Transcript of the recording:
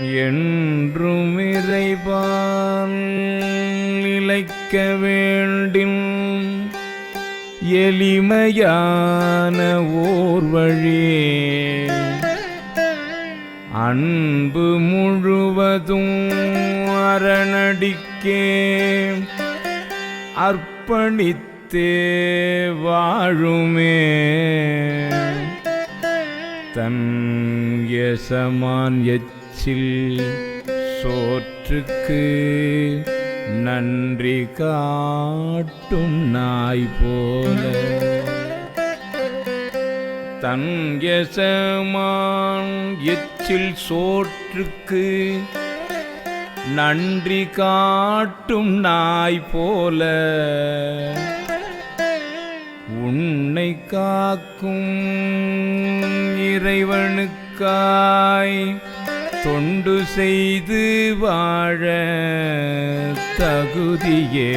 என்றும் இறைவான் நிலைக்க வேண்டின் எளிமையான ஓர் வழி. அன்பு முழுவதும் அரணடிக்கே அர்ப்பணித்தே வாழுமே. தன் யசமான் எச்சில் சோற்றுக்கு நன்றி காட்டும் நாய் போல. தன் எசமான் எச்சில் சோற்றுக்கு நன்றி காட்டும் நாய் போல. உன்னை காக்கும் இறைவனுக்காய் தொண்டு செய்து வாழ தகுதியே.